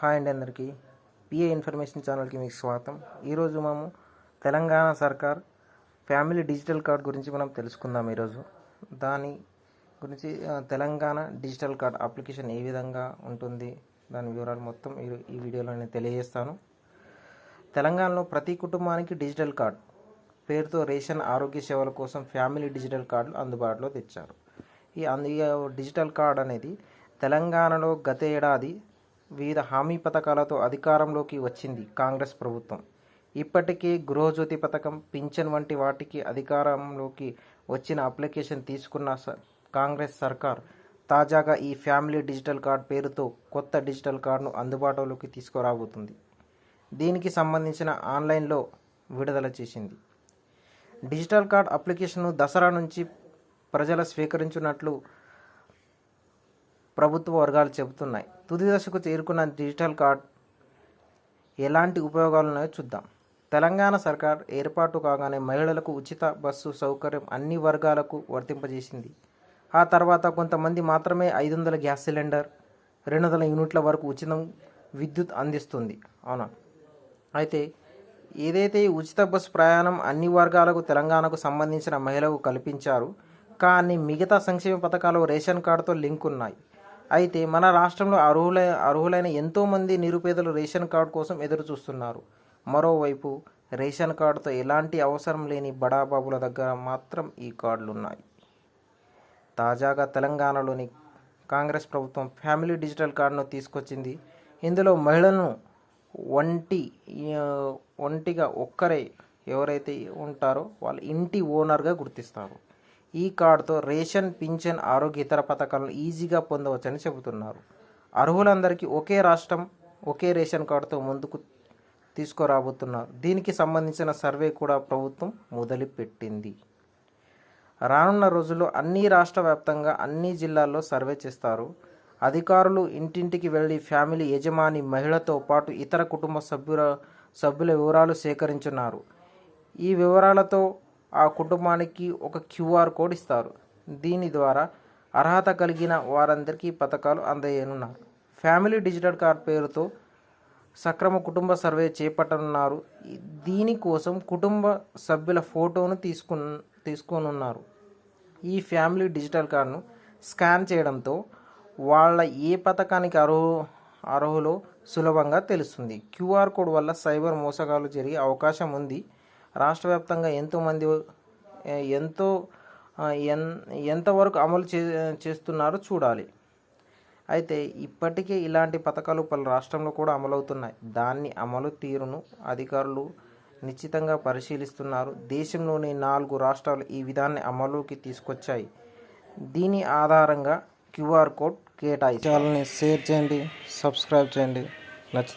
Hi అండి అందరికీ. PA information ఛానల్కి మీకు స్వాగతం. ఈరోజు మనము తెలంగాణ సర్కార్ ఫ్యామిలీ డిజిటల్ కార్డ్ గురించి మనం తెలుసుకుందాం ఈరోజు. దాని గురించి తెలంగాణ డిజిటల్ కార్డ్ అప్లికేషన్ ఏ విధంగా ఉంటుంది దాని వివరాలు మొత్తం ఈ ఈ వీడియోలో నేను తెలియజేస్తాను. తెలంగాణలో ప్రతి కుటుంబానికి డిజిటల్ కార్డ్ పేరుతో రేషన్ ఆరోగ్య సేవల కోసం ఫ్యామిలీ డిజిటల్ కార్డులు అందుబాటులో తెచ్చారు. ఈ అందు డిజిటల్ కార్డ్ అనేది తెలంగాణలో గత ఏడాది వివిధ హామీ పథకాలతో అధికారంలోకి వచ్చింది కాంగ్రెస్ ప్రభుత్వం. ఇప్పటికే గృహజ్యోతి పథకం పింఛన్ వంటి వాటికి అధికారంలోకి వచ్చిన అప్లికేషన్ తీసుకున్న స- కాంగ్రెస్ సర్కార్ తాజాగా ఈ ఫ్యామిలీ డిజిటల్ కార్డ్ పేరుతో కొత్త డిజిటల్ కార్డును అందుబాటులోకి తీసుకురాబోతుంది. దీనికి సంబంధించిన ఆన్లైన్లో విడుదల చేసింది. డిజిటల్ కార్డ్ అప్లికేషన్ను దసరా నుంచి ప్రజల స్వీకరించినట్లు ప్రభుత్వ వర్గాలు చెబుతున్నాయి. తుది దశకు చేరుకున్న డిజిటల్ కార్డ్ ఎలాంటి ఉపయోగాలు ఉన్నాయో చూద్దాం. తెలంగాణ సర్కార్ ఏర్పాటు కాగానే మహిళలకు ఉచిత బస్సు సౌకర్యం అన్ని వర్గాలకు వర్తింపజేసింది. ఆ తర్వాత కొంతమంది మాత్రమే ఐదు వందల గ్యాస్ సిలిండర్ రెండు వందల యూనిట్ల వరకు ఉచితం విద్యుత్ అందిస్తుంది. అవునా? అయితే ఏదైతే ఈ ఉచిత బస్సు ప్రయాణం అన్ని వర్గాలకు తెలంగాణకు సంబంధించిన మహిళలకు కల్పించారు కానీ మిగతా సంక్షేమ పథకాలు రేషన్ కార్డుతో లింక్ ఉన్నాయి. అయితే మన రాష్ట్రంలో అర్హులైన అర్హులైన ఎంతోమంది నిరుపేదలు రేషన్ కార్డు కోసం ఎదురు చూస్తున్నారు మరోవైపు రేషన్ కార్డుతో ఎలాంటి అవసరం లేని బడాబాబుల దగ్గర మాత్రం ఈ కార్డులు ఉన్నాయి తాజాగా తెలంగాణలోని కాంగ్రెస్ ప్రభుత్వం ఫ్యామిలీ డిజిటల్ కార్డును తీసుకొచ్చింది. ఇందులో మహిళలను ఒంటి ఒంటిగా ఒక్కరే ఎవరైతే ఉంటారో వాళ్ళ ఇంటి ఓనర్గా గుర్తిస్తారు. ఈ కార్డుతో రేషన్ పింఛన్ ఆరోగ్య ఇతర పథకాలను ఈజీగా పొందవచ్చని చెబుతున్నారు. అర్హులందరికీ ఒకే రాష్ట్రం ఒకే రేషన్ కార్డుతో ముందుకు తీసుకురాబోతున్నారు. దీనికి సంబంధించిన సర్వే కూడా ప్రభుత్వం మొదలుపెట్టింది. రానున్న రోజుల్లో అన్ని రాష్ట్ర వ్యాప్తంగా అన్ని జిల్లాల్లో సర్వే చేస్తారు. అధికారులు ఇంటింటికి వెళ్ళి ఫ్యామిలీ యజమాని మహిళతో పాటు ఇతర కుటుంబ సభ్యుల సభ్యుల వివరాలు సేకరించున్నారు ఈ వివరాలతో ఆ కుటుంబానికి ఒక క్యూఆర్ కోడ్ ఇస్తారు. దీని ద్వారా అర్హత కలిగిన వారందరికీ పథకాలు అందజేయనున్నారు. ఫ్యామిలీ డిజిటల్ కార్డ్ పేరుతో సక్రమ కుటుంబ సర్వే చేపట్టనున్నారు. దీనికోసం కుటుంబ సభ్యుల ఫోటోను తీసుకు తీసుకోనున్నారు. ఈ ఫ్యామిలీ డిజిటల్ కార్డును స్కాన్ చేయడంతో వాళ్ళ ఏ పథకానికి అర్హు అర్హులో సులభంగా తెలుస్తుంది. క్యూఆర్ కోడ్ వల్ల సైబర్ మోసగాలు జరిగే అవకాశం ఉంది. రాష్ట్ర వ్యాప్తంగా ఎంతోమంది ఎంతో ఎన్ ఎంతవరకు అమలు చే చేస్తున్నారో చూడాలి. అయితే ఇప్పటికే ఇలాంటి పథకాలు పలు రాష్ట్రంలో కూడా అమలవుతున్నాయి. దాన్ని అమలు తీరును అధికారులు నిశ్చితంగా పరిశీలిస్తున్నారు. దేశంలోని నాలుగు రాష్ట్రాలు ఈ విధాన్ని అమలుకి తీసుకొచ్చాయి. దీని ఆధారంగా క్యూఆర్ కోడ్ కేటాయి ఛానల్ని షేర్ చేయండి సబ్స్క్రైబ్ చేయండి. నచ్చితే